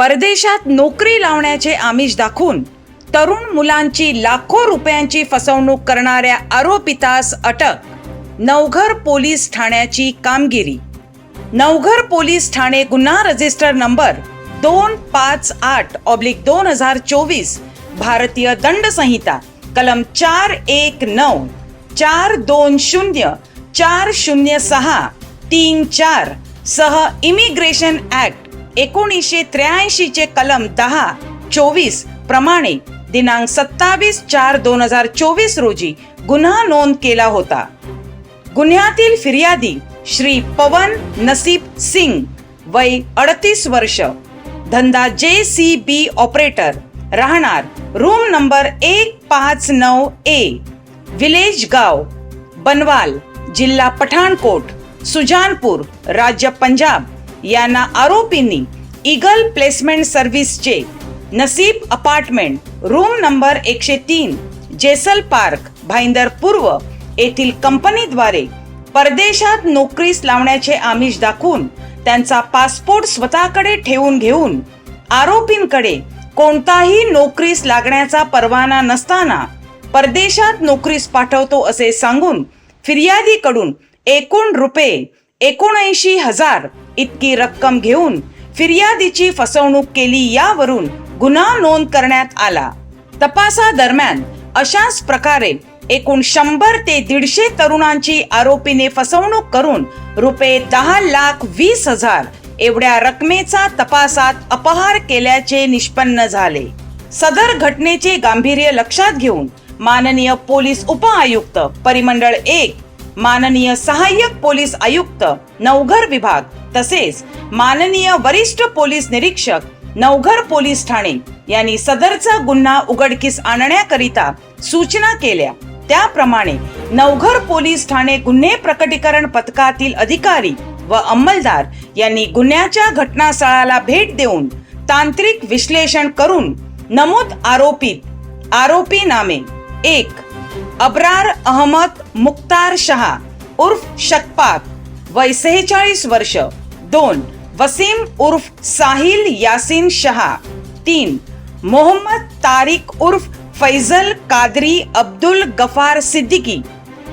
परदेशात नोकरी लावण्याचे आमिष दाखवून तरुण मुलांची लाखो रुपयांची फसवणूक करणाऱ्या आरोपितास अटक. नवघर पोलीस ठाण्याची कामगिरी. नवघर पोलीस ठाणे गुन्हा रजिस्टर नंबर दोन पाच आठ ऑब्लिक दोन हजार चोवीस भारतीय दंड संहिता कलम चार एक नऊ चार दोन शून्य चार शून्य सहा तीन चार सह इमिग्रेशन ऍक्ट एकोणीसशे त्र्याऐंशीचे कलम दहा चोवीस प्रमाणे दिनांक सत्तावीस चार दोन हजार चोवीस रोजी गुन्हा नोंद केला होता. गुन्ह्यातील फिर्यादी श्री पवन नसीब सिंग वय अडतीस वर्ष. धंदा जे सी बी ऑपरेटर राहणार रूम नंबर एक पाच नऊ ए विलेज गाव बनवाल जिल्हा पठाणकोट सुजानपूर राज्य पंजाब. यांना आरोपींनी इगल प्लेसमेंट सर्व्हिसचे नसीब अपार्टमेंट रूम नंबर एकशे तीन जेसल पार्क भाईंदर पूर्व येथील कंपनीद्वारे परदेशात नोकरीस लावण्याचे आमिष दाखवून त्यांचा पासपोर्ट स्वतःकडे ठेवून घेऊन आरोपींकडे कोणताही नोकरीस लागण्याचा परवाना नसताना परदेशात नोकरीस पाठवतो असे सांगून फिर्यादीकडून एकूण रुपये एकोणऐंशी हजार इतकी रक्कम घेऊन फिर्यादीची फसवणूक केली यावरून गुन्हा नोंद करण्यात आला. तपासादरम्यान अशाच प्रकारे एकूण शंभर ते दीडशे तरुणांची आरोपीने फसवणूक करून रुपये दहा लाख वीस हजार एवढ्या रकमेचा तपासात अपहार केल्याचे निष्पन्न झाले. सदर घटनेचे गांभीर्य लक्षात घेऊन माननीय पोलीस उपआयुक्त परिमंडळ एक माननीय सहाय्यक पोलीस आयुक्त नवघर विभाग तसेच माननीय वरिष्ठ पोलीस निरीक्षक नवघर पोलीस ठाणे यांनी सदरचा गुन्हा उघडकीस आणण्याकरिता सूचना केल्या. त्याप्रमाणे नवघर पोलीस ठाणे गुन्हे प्रकटीकरण पथकातील अधिकारी व अंमलदार यांनी गुन्ह्याच्या घटनास्थळाला भेट देऊन तांत्रिक विश्लेषण करून नमूद आरोपित आरोपी नामे एक अब्रार अहमद मुक्तार शहा उर्फ शकपाक वय सेहेचाळीस वर्ष. दोन वसीम उर्फ साहिल यासिन शहा. तीन मोहम्मद तारिक उर्फ फैजल कादरी अब्दुल गफार सिद्दीकी.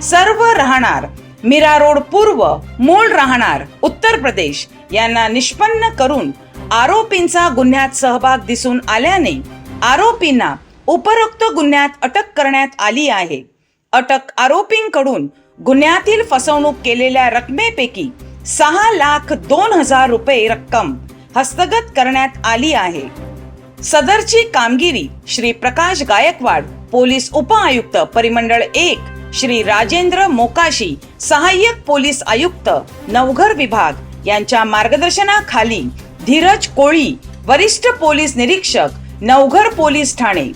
सर्व राहणार मीरा रोड पूर्व मूळ राहणार उत्तर प्रदेश. यांना निष्पन्न करून आरोपींचा गुन्ह्यात सहभाग दिसून आल्याने आरोपींना उपरोक्त गुन्ह्यात अटक करण्यात आली आहे. अटक आरोपींकडून गुन्ह्यातील फसवणूक केलेल्या रकमेपैकी सहा लाख दोन हजार रुपये रक्कम हस्तगत करण्यात आली आहे. सदरची कामगिरी श्री प्रकाश गायकवाड पोलीस उपआयुक्त परिमंडळ एक श्री राजेंद्र मोकाशी सहाय्यक पोलीस आयुक्त नवघर विभाग यांच्या मार्गदर्शनाखाली धीरज कोळी वरिष्ठ पोलीस निरीक्षक नवघर पोलीस ठाणे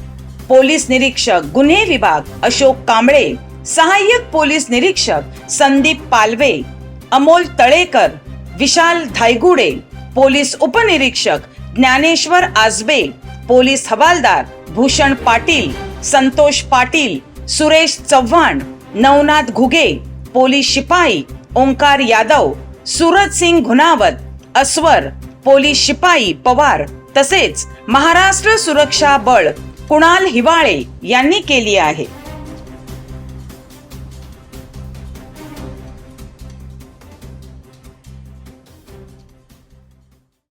पोलीस निरीक्षक गुन्हे विभाग अशोक कांबळे सहाय्यक पोलीस निरीक्षक संदीप पालवे अमोल तळेकर विशाल धायगुडे पोलीस उपनिरीक्षक ज्ञानेश्वर आजबे पोलीस हवालदार भूषण पाटील संतोष पाटील सुरेश चव्हाण नवनाथ घुगे पोलीस शिपाई ओंकार यादव सूरज सिंग घुनावत अस्वर पोलीस शिपाई पवार तसेच महाराष्ट्र सुरक्षा बळ कुणाल हिवाळे यांनी केली आहे.